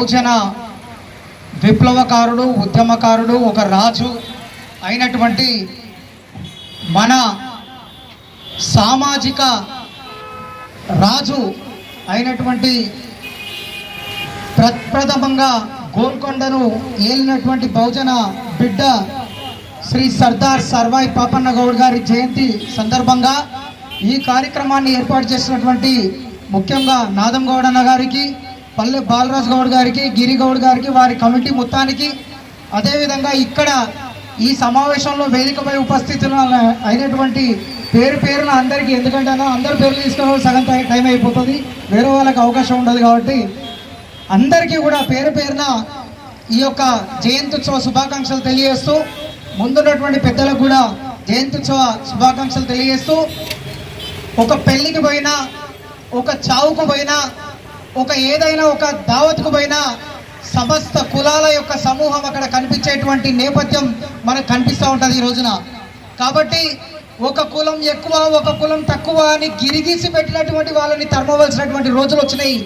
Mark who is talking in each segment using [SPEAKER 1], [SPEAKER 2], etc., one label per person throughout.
[SPEAKER 1] బహుజన విప్లవకారుడు ఉద్యమకారుడు ఒక రాజు అయినటువంటి మన సామాజిక రాజు అయినటువంటి ప్రప్రథమంగా గోల్కొండను ఏలినటువంటి బహుజన బిడ్డ శ్రీ సర్దార్ సర్వాయి పాపన్న గౌడ్ గారి జయంతి సందర్భంగా ఈ కార్యక్రమాన్ని ఏర్పాటు చేసినటువంటి ముఖ్యంగా నాదం గారికి పల్లె బాలరాజు గౌడ్ గారికి గిరి గౌడ్ గారికి వారి కమిటీ మొత్తానికి అదేవిధంగా ఇక్కడ ఈ సమావేశంలో వేదికపై ఉపస్థితులు అయినటువంటి పేరు పేరున అందరికీ ఎందుకంటే అందరి పేర్లు తీసుకున్న సగం టైం అయిపోతుంది. వేరే వాళ్ళకి అవకాశం ఉండదు కాబట్టి అందరికీ కూడా పేరు పేరున ఈ యొక్క జయంత్యుత్సవ శుభాకాంక్షలు తెలియజేస్తూ ముందున్నటువంటి పెద్దలకు కూడా జయంత్యుత్సవ శుభాకాంక్షలు తెలియజేస్తూ ఒక పెళ్ళికి పోయినా ఒక చావుకు పోయినా ఒక ఏదైనా ఒక దావత్కు పోయినా సమస్త కులాల యొక్క సమూహం అక్కడ కనిపించేటువంటి నేపథ్యం మనకు కనిపిస్తూ ఉంటుంది ఈ రోజున. కాబట్టి ఒక కులం ఎక్కువ ఒక కులం తక్కువ అని గిరిగీసి పెట్టినటువంటి వాళ్ళని తరమవలసినటువంటి రోజులు వచ్చినాయి.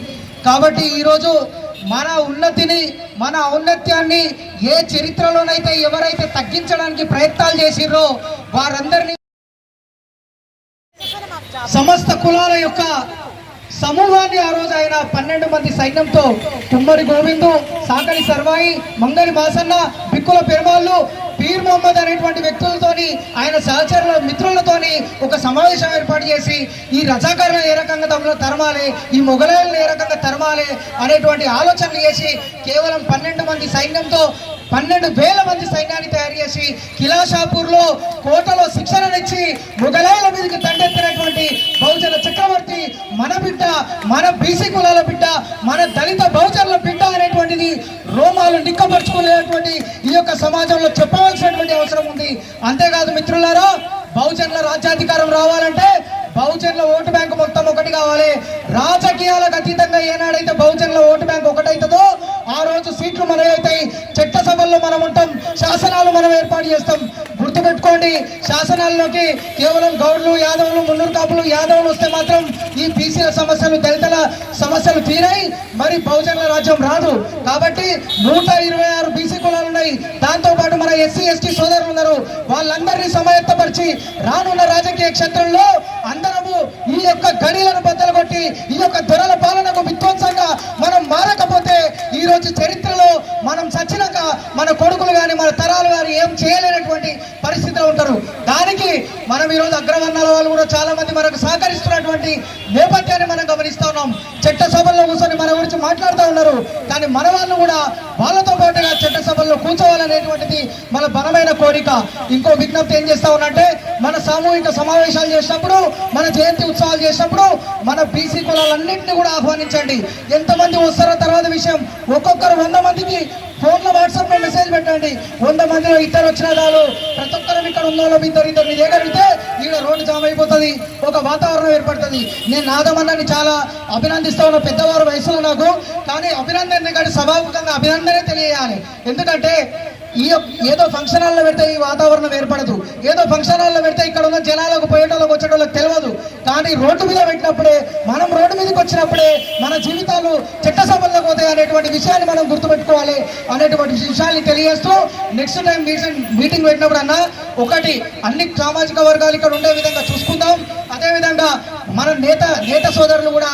[SPEAKER 1] కాబట్టి ఈరోజు మన ఉన్నతిని మన ఔన్నత్యాన్ని ఏ చరిత్రలోనైతే ఎవరైతే తగ్గించడానికి ప్రయత్నాలు చేసిర్రో వారందరినీ సమస్త కులాల యొక్క సమూహాన్ని ఆ రోజు ఆయన పన్నెండు మంది సైన్యంతో కుమ్మరి గోవిందు సాకలి సర్వాయి మంగళి మాసన్న బిక్కుల పెరుమాళ్ళు పీర్ మొహమ్మద్ అనేటువంటి వ్యక్తులతోని ఆయన సహచరుల మిత్రులతోని ఒక సమావేశం ఏర్పాటు చేసి ఈ రజాకారులను ఏ రకంగా తమలో తరమాలి ఈ మొఘలాయలను ఏ రకంగా తరమాలి అనేటువంటి ఆలోచనలు చేసి కేవలం పన్నెండు మంది సైన్యంతో పన్నెండు వేల మంది సైన్యాన్ని తయారు చేసి కిలాషాపూర్లో కోటలో శిక్షణనిచ్చి మొఘలాయల మీదకి తండెత్తినటువంటి బహుజన చక్రవర్తి మన బిడ్డ మన బీసీ కులాల బిడ్డ మన దళిత బహుజనుల బిడ్డ అనేటువంటిది రోమాలు నిక్కపరుచుకునేటువంటి ఈ యొక్క సమాజంలో చెప్పవలసినటువంటి అవసరం ఉంది. అంతేకాదు మిత్రులారా బహుజనుల రాజ్యాధికారం రావాలంటే బహుజనుల ఓటు బ్యాంకు మొత్తం ఒకటి కావాలి. రాజకీయాలకు అతీతంగా ఏనాడైతే బహుజనుల ఓటు బ్యాంక్ ఒకటైతుందో ఆ రోజు సీట్లు మనవి శాసనాల్లో మనం ఉంటాం శాసనాలు మనం ఏర్పాటు చేస్తాం. గుర్తుపెట్టుకోండి శాసనాల్లోకి కేవలం గౌడ్లు యాదవులు మున్నూరు కాపులు యాదవులు వస్తే మాత్రం ఈ బీసీల సమస్యలు దళితుల సమస్యలు తీరాయి మరి బహుజనుల రాజ్యం రాదు. కాబట్టి నూట ఇరవై ఆరు బీసీ కులాలు ఉన్నాయి. దాంతో పాటు మన ఎస్సీ ఎస్టీ సోదరులు ఉన్నారు. వాళ్ళందరినీ సమాయత్తపరిచి రానున్న రాజకీయ క్షేత్రంలో అందరము ఈ యొక్క గడిలను బద్దలు కొట్టి ఈ యొక్క దొరల పాలనకు విధ్వంసంగా మనం మారకపోతే ఈ రోజు చరిత్రలో మనం చచ్చినాక మన కొడుకులు కానీ మన తరాలు కానీ ఏం చేయలేనటువంటి ఉంటారు దానికి మనం ఈ రోజు అగ్రవర్ణాల వాళ్ళు కూడా చాలా మంది మనకు సహకరిస్తున్నటువంటి నేపథ్యాన్ని మనం గమనిస్తా ఉన్నాం. చట్టసభల్లో కూర్చొని మన గురించి మాట్లాడుతూ ఉన్నారు. కానీ మన వాళ్ళు కూడా వాళ్ళతో పాటుగా చట్టసభల్లో కూర్చోవాలనేటువంటిది మన బలమైన కోరిక. ఇంకో విజ్ఞప్తి ఏం చేస్తా ఉన్నట్టే మన సామూహిక సమావేశాలు చేసినప్పుడు మన జయంతి ఉత్సవాలు చేసినప్పుడు మన బీసీ కులాలన్నింటినీ కూడా ఆహ్వానించండి. ఎంతమంది వస్తారో తర్వాత విషయం. ఒక్కొక్కరు వంద మందికి ఫోన్లో వాట్సాప్లో మెసేజ్ పెట్టండి. వంద మందిలో ఇద్దరు వచ్చిన చాలు. ప్రతి ఒక్కరం ఇక్కడ ఉన్న వాళ్ళు ఇద్దరు ఇద్దరు మీ చేయగలిగితే ఈడ రోడ్డు జామ్ అయిపోతుంది. ఒక వాతావరణం ఏర్పడుతుంది. నేను నాదమన్నాన్ని చాలా అభినందిస్తా ఉన్న పెద్దవారు వయసులో నాకు. కానీ అభినందన ఎందుకంటే సభాముఖంగా అభినందనే తెలియాలి ఎందుకంటే ఈ యొక్క- ఏదో ఫంక్షన్ హాల్లో పెడితే ఈ వాతావరణం ఏర్పడదు. ఏదో ఫంక్షన్ హాల్లో పెడితే ఇక్కడ ఉన్న జనాలకు పోయేటోళ్ళకి వచ్చేటోళ్ళకి తెలియదు. కానీ రోడ్డు మీద పెట్టినప్పుడే మనం రోడ్డు మీదకి వచ్చినప్పుడే మన జీవితాలు చట్టసభల్లోకి పోతాయి అనేటువంటి విషయాన్ని మనం గుర్తుపెట్టుకోవాలి అనేటువంటి విషయాన్ని తెలియజేస్తూ నెక్స్ట్ టైం మీటింగ్ మీటింగ్ పెట్టినప్పుడు అన్న ఒకటి అన్ని సామాజిక వర్గాలు ఇక్కడ ఉండే విధంగా చూసుకుందాం. అదేవిధంగా మన నేత నేత సోదరులు కూడా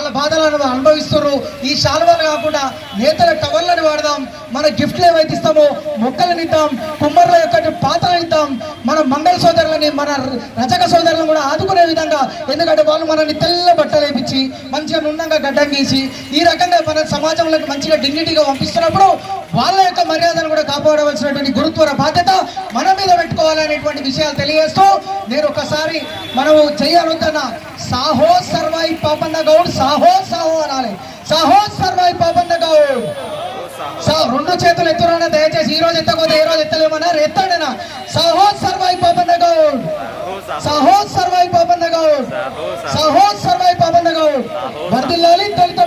[SPEAKER 1] వాళ్ళ బాధలను అనుభవిస్తున్నారు ఈ శాలువాలు కాకుండా నేతల టవర్లను వాడదాం. మన గిఫ్ట్లు ఏవైతే ఇస్తామో మొక్కలను ఇద్దాం. కుమ్మర్ల యొక్క పాత్రలు ఇద్దాం. మన మంగళ సోదరు మన రజక సోదరులను కూడా ఆదుకునే విధంగా ఎందుకంటే వాళ్ళు మనల్ని తెల్ల బట్టలు వేపించి మంచిగా నుండంగా గడ్డం గీసి ఈ రకంగా మన సమాజంలోకి మంచిగా డిగ్నిటీగా పంపిస్తున్నప్పుడు వాళ్ళ యొక్క మర్యాదను కూడా కాపాడవలసినటువంటి గురుత్వర బాధ్యత మన మీద పెట్టుకోవాలనేటువంటి విషయాలు తెలియజేస్తూ నేను ఒకసారి మనము చెయ్యనుద్దన్న సాహో సర్వాయి పాపన్న గౌడ్ సాహో సాహో అనాలి. సాహో సర్వాయి పాపన్న గౌడ్. సా రెండు చేతులు ఎత్తురానా దయచేసి ఈ రోజు ఎత్తకపోతే ఏ రోజు ఎత్తలేమన్నా ఎత్తాడనా సాహో సర్వాయి సహోద్ సర్వై పాపన్న గౌడ్ సహోద్ సర్వై పాపన్న గౌడ్ వర్దిల్లాలి దళిత